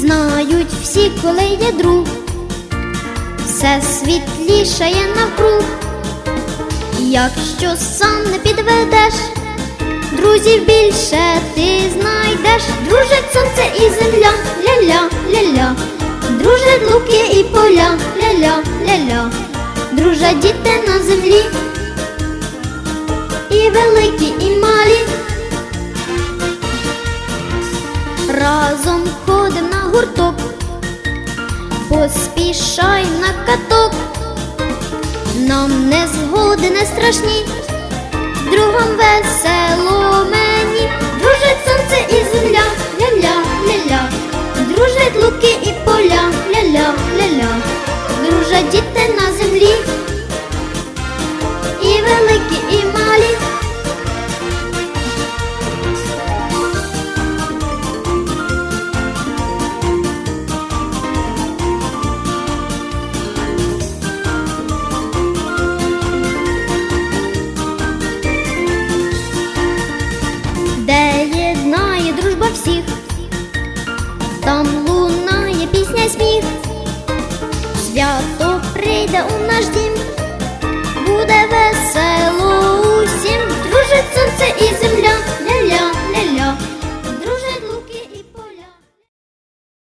Знають всі, коли є друг, все світлішає навкруг. Якщо сам не підведеш, друзів більше ти знайдеш. Дружать сонце і земля, ля-ля, ля-ля, дружать луки і поля, ля-ля, ля-ля, дружать діти на землі, і великі, і малі. Разом ходим на гурток, поспішай на каток, нам не згоди не страшні, другом весело дружать на землі, і великі, і малі. де єднає дружба всіх, там лунає пісня сміх, свято Rei da nós de mim.